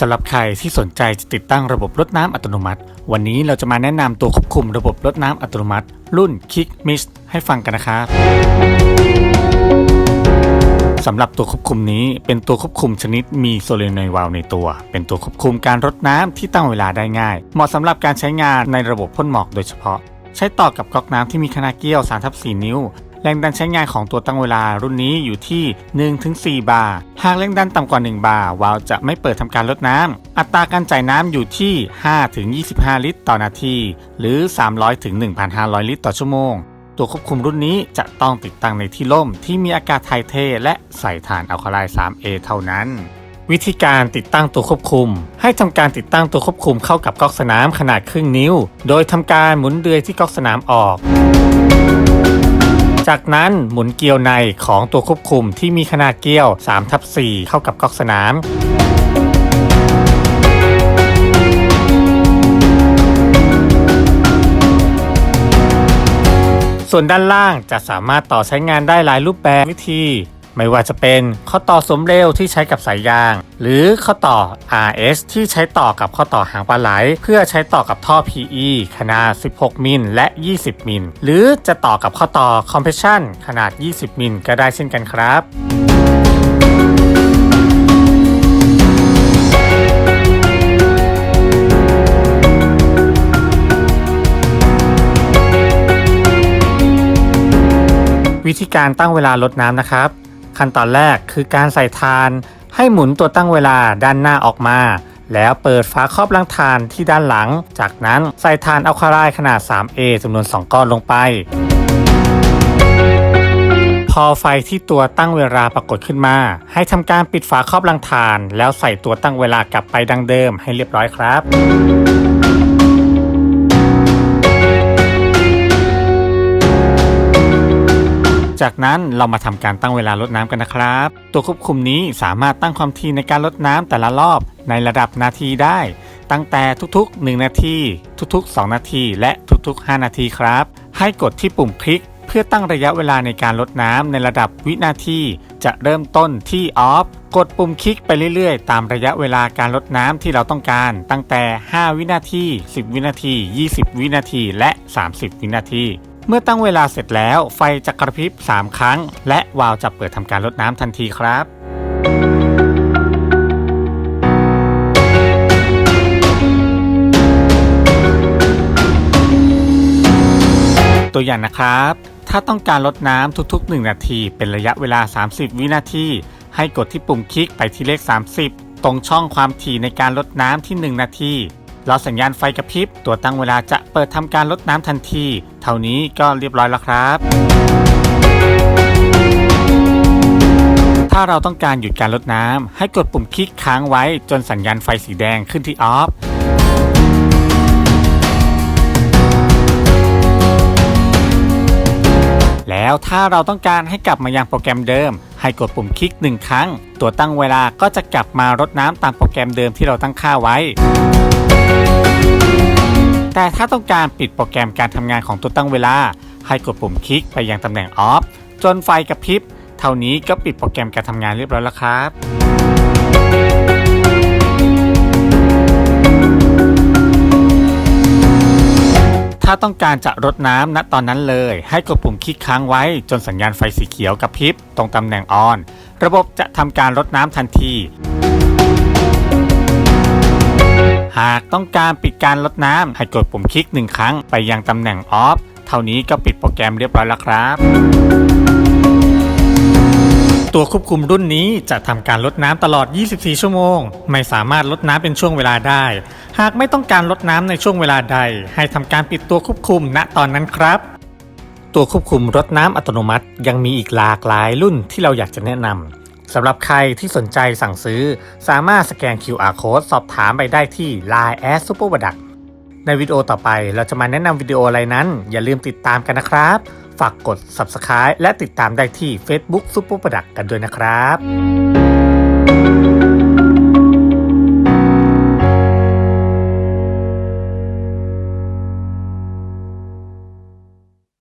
สำหรับใครที่สนใจจะติดตั้งระบบรดน้ำอัตโนมัติ วันนี้เราจะมาแนะนำตัวควบคุมระบบรดน้ำอัตโนมัติ รุ่น Kick Mist ให้ฟังกันนะครับสำหรับตัวควบคุมนี้เป็นตัวควบคุมชนิดมีโซเลนอยด์วาลในตัว เป็นตัวควบคุมการรดน้ำที่ตั้งเวลาได้ง่าย เหมาะสำหรับการใช้งานในระบบพ่นหมอกโดยเฉพาะ ใช้ต่อกับก๊อกน้ำที่มีขนาดเกี้ยว3ทับ4นิ้ว แรงดันใช้งานของตัวตั้งเวลารุ่นนี้อยู่ที่ 1-4 บาร์ หากแรงดันต่ำกว่า 1 บาร์วาล์วจะไม่เปิดทำการลดน้ำ อัตราการจ่ายน้ำอยู่ที่ 5-25 ลิตร ต่อนาที หรือ 300-1,500 ลิตร ต่อชั่วโมง ตัวควบคุมรุ่นนี้จะต้องติดตั้งในที่ร่มที่มีอากาศถ่ายเท และใส่ถ่านอัลคาไลน์ 3A เท่านั้นวิธีการติดตั้งตัวควบคุม ให้ทำการติดตั้งตัวควบคุมเข้ากับก๊อกสนามขนาดครึ่งนิ้ว โดยทำการหมุนเดือยที่ก๊อกสนามออก จากนั้นหมุนเกลียวในของตัวควบคุมที่มีขนาดเกลียว3ทับ4เข้ากับก๊อกสนามส่วนด้านล่างจะสามารถต่อใช้งานได้หลายรูปแบบวิธี ไม่ว่าจะเป็นข้อต่อสมเร็วที่ใช้กับสายยาง หรือข้อต่อ RS ที่ใช้ต่อกับข้อต่อหางปลาไหล เพื่อใช้ต่อกับท่อ PE ขนาด 16 มิลและ 20 มิล หรือจะต่อกับข้อต่อ Compression ขนาด 20 มิลก็ได้เช่นกันครับวิธีการตั้งเวลาลดน้ำนะครับ ขั้นตอนแรกคือการใส่ทาน ให้หมุนตัวตั้งเวลาด้านหน้าออกมา แล้วเปิดฝาครอบล้างทานที่ด้านหลัง จากนั้นใส่ทานอัลคาไลน์ขนาด 3A จำนวน 2 ก้อนลงไป พอไฟที่ตัวตั้งเวลาปรากฏขึ้นมา ให้ทำการปิดฝาครอบลังทาน แล้วใส่ตัวตั้งเวลากลับไปดังเดิมให้เรียบร้อยครับ จากนั้นเรามาทำการตั้งเวลาลดน้ำกันนะครับ ตัวควบคุมนี้สามารถตั้งความถี่ในการลดน้ำแต่ละรอบในระดับนาทีได้ ตั้งแต่ทุกๆ 1 นาที ทุกๆ 2 นาที และทุกๆ 5 นาทีครับ ให้กดที่ปุ่มคลิก เพื่อตั้งระยะเวลาในการลดน้ำในระดับวินาที จะเริ่มต้นที่ออฟกดปุ่มคลิกไปเรื่อยๆ ตามระยะเวลาการลดน้ำที่เราต้องการ ตั้งแต่ 5 วินาที 10 วินาที 20 วินาที และ 30 วินาที เมื่อตั้งเวลาเสร็จแล้วไฟจะกระพริบ 3 ครั้ง และวาล์วจะเปิดทำการลดน้ำทันทีครับตัวอย่างนะครับ ถ้าต้องการลดน้ำทุกๆ 1 นาที เป็นระยะเวลา 30 วินาที ให้กดที่ปุ่มคลิกไปที่เลข 30 ตรงช่องความถี่ในการลดน้ำที่ 1 นาที รอสัญญาณไฟกระพริบ ตัวตั้งเวลาจะเปิดทำการลดน้ำทันที เท่านี้ก็เรียบร้อยแล้วครับ ถ้าเราต้องการหยุดการลดน้ำให้กดปุ่มคลิกค้างไว้จนสัญญาณไฟสีแดงขึ้นที่ออฟแล้วถ้าเราต้องการให้กลับมายังโปรแกรมเดิม ให้กดปุ่มคลิกหนึ่งครั้ง ตัวตั้งเวลาก็จะกลับมารดน้ำตามโปรแกรมเดิมที่เราตั้งค่าไว้ แต่ถ้าต้องการปิดโปรแกรมการทำงานของตัวตั้งเวลา ให้กดปุ่มคลิกไปยังตำแหน่งออฟจนไฟกระพริบ เท่านี้ก็ปิดโปรแกรมการทำงานเรียบร้อยแล้วครับถ้าต้องการจะรดน้ำณตอนนั้นเลย ให้กดปุ่มคลิกค้างไว้ จนสัญญาณไฟสีเขียวกระพริบ ตรงตำแหน่งออน ระบบจะทำการรดน้ำทันที หากต้องการปิดการลดน้ำให้กดปุ่มคลิกหนึ่งครั้งไปยังตำแหน่งออฟเท่านี้ก็ปิดโปรแกรมเรียบร้อยแล้วครับตัวควบคุมรุ่นนี้จะทำการลดน้ำตลอด 24 ชั่วโมง ไม่สามารถลดน้ำเป็นช่วงเวลาได้ หากไม่ต้องการลดน้ำในช่วงเวลาใด ให้ทำการปิดตัวควบคุมณตอนนั้นครับ ตัวควบคุมรดน้ำอัตโนมัติยังมีอีกหลากหลายรุ่นที่เราอยากจะแนะนำ สำหรับใครที่สนใจสั่งซื้อ สามารถสแกน QR Code สอบถามไปได้ที่ Line a s s u p e r p r o d u c t ในวิดีโอต่อไปเราจะมาแนะนำวิดีโออะไรนั้น อย่าลืมติดตามกันนะครับ ฝากกด Subscribe และติดตามได้ที่ Facebook Super Product กันด้วยนะครับ